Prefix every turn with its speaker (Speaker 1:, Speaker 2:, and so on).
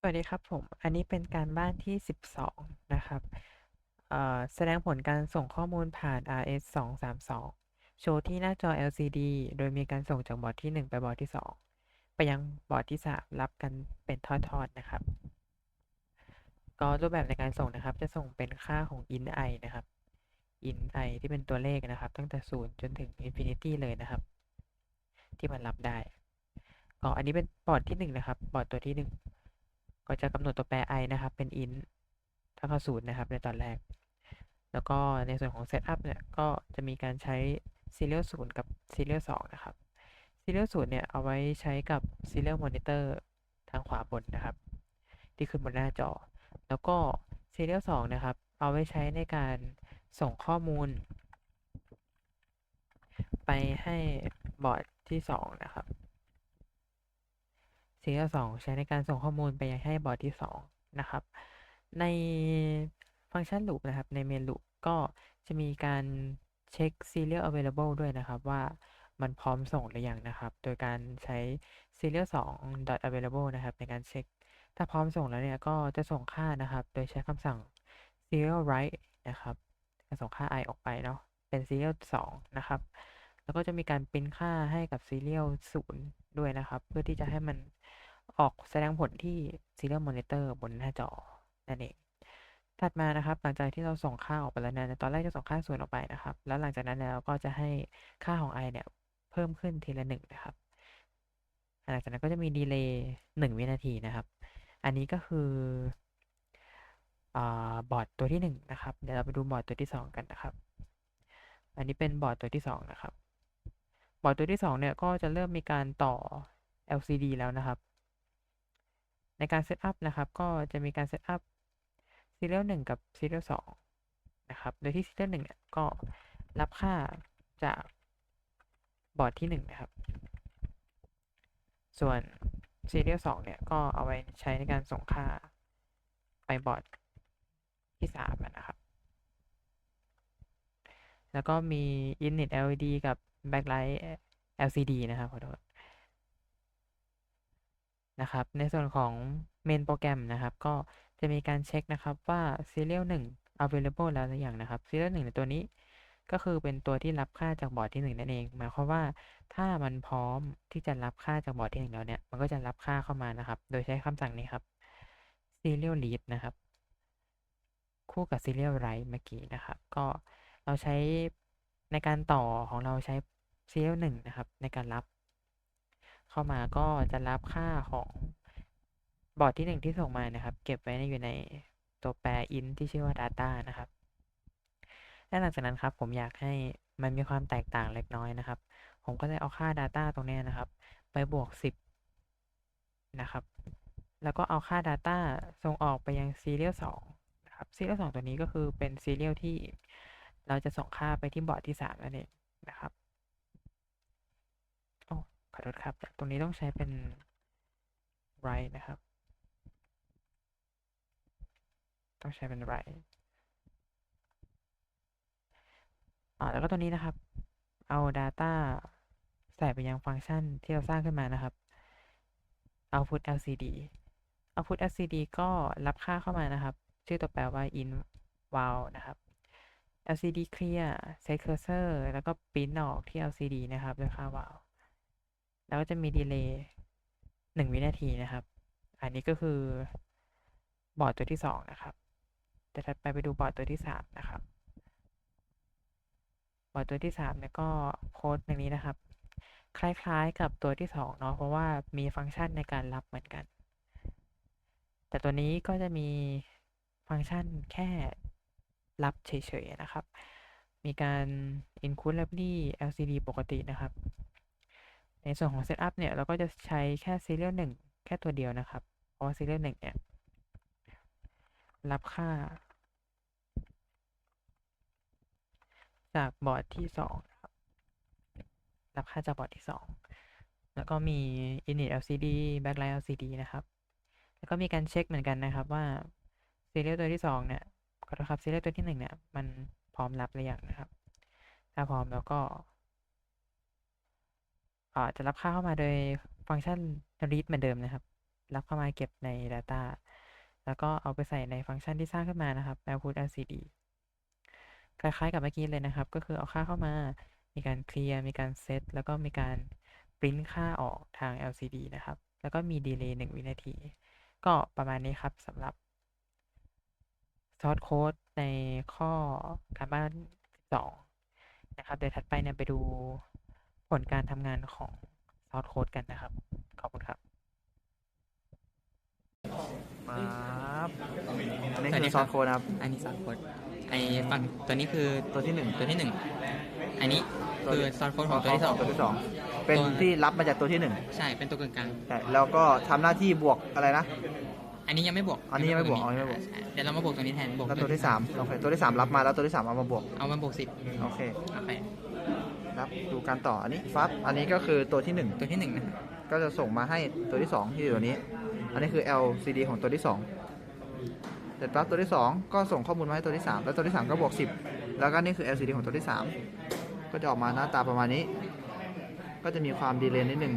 Speaker 1: สวัสดีครับผม อันนี้เป็นการบ้านที่ 12 นะครับแสดงผลการส่งข้อมูลผ่าน RS232 โชว์ที่หน้าจอ LCD โดยมีการส่งจากบอร์ดที่ 1 ไปบอร์ดที่ 2 ไปยังบอร์ดที่ 3 รับกันเป็นทอดๆ นะครับ ก็รูปแบบในการส่งนะครับ จะส่งเป็นค่าของ in i นะครับ in i ที่เป็นตัวเลขนะครับ ตั้งแต่ 0 จนถึง infinity เลยนะครับ ที่มันรับได้ก็อันนี้เป็นบอร์ดที่ 1 นะครับ บอร์ดตัวที่ 1 ก็จะกำหนดตัวแปร i นะครับ เป็น int เท่ากับศูนย์นะครับในตอนแรก แล้วก็ในส่วนของ setup เนี่ย ก็จะมีการใช้ serial 0กับ serial 2นะครับ serial 0เนี่ย เอาไว้ใช้กับ serial monitor ทางขวาบนนะครับ ที่ขึ้นบนหน้าจอ แล้วก็ serial 2นะครับ เอาไว้ใช้ในการส่งข้อมูล ไปให้บอร์ดที่ 2 นะครับ serial 2ใช้ในการส่งข้อมูลไปยังให้บอร์ดที่ 2 นะครับ ในฟังก์ชัน loop นะครับ ใน main loop ก็จะมีการเช็ค serial available ด้วยนะครับว่ามันพร้อมส่งหรือยังนะครับ โดยการใช้ serial 2 dot available นะครับ ในการเช็ค ถ้าพร้อมส่งแล้วเนี่ย ก็จะส่งค่านะครับ โดยใช้คำสั่ง serial write นะครับจะส่งค่า i ออกไปเนาะ เป็น serial 2 นะครับ แล้วก็จะมีการปริ้นค่าให้กับ serial 0 ด้วยนะครับ เพื่อที่จะให้มัน ออกแสดงผลที่ serial monitor บนหน้าจอ นั่นเอง ถัดมานะครับ หลังจากที่เราส่งค่าออกไปแล้วเนี่ยตอนแรกจะส่งค่าส่วนออกไปนะครับ แล้วหลังจากนั้นแล้วก็จะให้ค่าของ i เนี่ย เพิ่มขึ้นทีละ1นะครับ หลังจากนั้นก็จะมีดีเลย์1วินาทีนะครับ อันนี้ก็คืออบอร์ดตัวที่ 1 นะครับ เดี๋ยวเราไปดูบอร์ดตัวที่ 2 กันนะครับ อันนี้เป็นบอร์ดตัวที่ 2 นะครับ บอร์ดตัวที่ 2 เนี่ยก็จะเริ่มมีการต่อ LCD แล้วนะครับ ในการเซตอัพนะครับก็จะมีการเซตอัพ serial 1 กับ serial 2 นะครับ โดยที่ serial 1เนี่ยก็รับค่าจากบอร์ดที่ 1 นะครับ ส่วน serial 2 เนี่ยก็เอาไว้ใช้ในการส่งค่าไปบอร์ดที่ 3 นะครับ แล้วก็มี init LED กับ backlight LCD นะครับขอโทษ นะครับ ในส่วนของ main โปรแกรมนะครับ ก็จะมีการเช็คนะครับว่า serial 1 available แล้วหรือยังนะครับ serial 1ในตัวนี้ ก็คือเป็นตัวที่รับค่าจากบอร์ดที่ 1 นั่นเอง หมายความว่าถ้ามันพร้อมที่จะรับค่าจากบอร์ดที่ 1 แล้วเนี่ย มันก็จะรับค่าเข้ามานะครับ โดยใช้คำสั่งนี้ครับ serial read นะครับ คู่กับ serial write เมื่อกี้นะครับ ก็เราใช้ในการต่อของเราใช้ serial 1 นะครับ ในการรับ เข้ามาก็จะรับค่าของบอร์ดที่ 1 ที่ส่งมานะครับ เก็บไว้ในอยู่ในตัวแปร int ที่ชื่อว่า data นะครับและหลังจากนั้นครับผมอยากให้มันมีความแตกต่างเล็กน้อยนะครับ ผมก็เลยเอาค่า data ตรงนี้นะครับ ไปบวก 10 นะครับ แล้วก็เอาค่า data ส่งออกไปยัง serial 2นะครับ serial 2 ตัวนี้ก็คือเป็น serial ที่เราจะส่งค่าไปที่บอร์ดที่ 3 นั่นเองนะครับ อ้ขอโทษครับ ตรงนี้ต้องใช้เป็น write นะครับ ต้องใช้เป็น write อ่าแล้วก็ตัวนี้นะครับ เอา data ใส่ไปยังฟังก์ชันที่เราสร้างขึ้นมานะครับ output lcd output lcd ก็รับค่าเข้ามานะครับ ชื่อตัวแปรว่า int val นะครับ lcd clear set cursor แล้วก็ปริ้นออกที่ lcd นะครับด้วยค่า val แล้วก็จะมีดีเลย์1วินาทีนะครับ อันนี้ก็คือบอร์ดตัวที่2นะครับจะถัดไปไปดูบอร์ดตัวที่3นะครับ บอร์ดตัวที่3เนี่ยก็โค้ดอย่างนี้นะครับ คล้ายๆกับตัวที่2เนาะ เพราะว่ามีฟังก์ชันในการรับเหมือนกัน แต่ตัวนี้ก็จะมีฟังก์ชันแค่รับเฉยๆนะครับ มีการ include library LCD ปกตินะครับ ในส่วนของ setup เนี่ยเราก็จะใช้แค่ serial 1 แค่ตัวเดียวนะครับ เพราะว่า serial 1เนี่ยรับค่า จากบอร์ดที่2นะครับรับค่าจากบอร์ดที่ 2 แล้วก็มี init LCD backlight LCD นะครับ แล้วก็มีการเช็คเหมือนกันนะครับว่า serial ตัวที่2เนี่ยขอโทษครับ serial ตัวที่1เนี่ยมันพร้อมรับหรือยังนะครับ ถ้าพร้อมแล้วก็ จะรับค่าเข้ามาโดยฟังก์ชัน read เหมือนเดิมนะครับ รับเข้ามาเก็บใน Data แล้วก็เอาไปใส่ในฟังก์ชันที่สร้างขึ้นมานะครับ output LCD คล้ายๆกับเมื่อกี้เลยนะครับ ก็คือเอาค่าเข้ามา มีการเคลียร์ มีการเซต แล้วก็มีการปริ้นค่าออกทาง LCD นะครับ แล้วก็มีดีเลย์1วินาที ก็ประมาณนี้ครับสำหรับซอสโค้ดในข้อการบ้าน12นะครับ เดี๋ยวถัดไปเนี่ยไปดู ผลการทำงานของซอสโค้ดกันนะครับ ขอบคุณครับ
Speaker 2: ครับอันนี้
Speaker 3: สวัส
Speaker 2: คื
Speaker 3: ดี
Speaker 2: อ
Speaker 3: ค
Speaker 2: ซ
Speaker 3: รั
Speaker 2: อบสโค้ดนะครับ
Speaker 3: อันนี้ซอสโค้ดไอฝั่งตัวนี้คือ
Speaker 2: ตัวที่หนึ่ง
Speaker 3: ตัวที่หนึ่งอันนี้
Speaker 2: ตัว
Speaker 3: คือ
Speaker 2: ที่
Speaker 3: ซอสโค้ดของตัวที่สอง
Speaker 2: ตัวที่สองเป็น
Speaker 3: ตัว
Speaker 2: ที่รับมาจากตัวที่หนึ่ง
Speaker 3: ใช่เป็นตัวกลาง
Speaker 2: ใช่แล้วก็ทำหน้าที่บวกอะไรนะ
Speaker 3: ๆ อันนี้ยังไม่บวก
Speaker 2: อันนี้ยังไม่บวกอ๋อยังไม่บวก
Speaker 3: ใช่เดี๋ยวเรามาบวกตัวนี้แทนบวก
Speaker 2: แล้วตัวที่สามโอเคตัวที่สามรับมาแล้วตัวที่สามเอามาบวก
Speaker 3: เอามาบวกสิบ
Speaker 2: โอเค
Speaker 3: โอเค
Speaker 2: ครับดูการต่ออันนี้ฟับอันนี้ก็คือตัวที่หนึ่ง
Speaker 3: ตัวที่หนึ่งนะครับ
Speaker 2: ก็จะส่งมาให้ตัวที่สองที่อยู่ตัวนี้ อันนี้คือ LCD ของตัวที่สองเสร็จปั๊บตัวที่สองก็ส่งข้อมูลมาให้ตัวที่สามแล้วตัวที่สามก็บวกสิบแล้วก็นี่คือ LCD ของตัวที่สามก็จะออกมาหน้าตาประมาณนี้ ก็จะมีความดีเลย์นิดนึง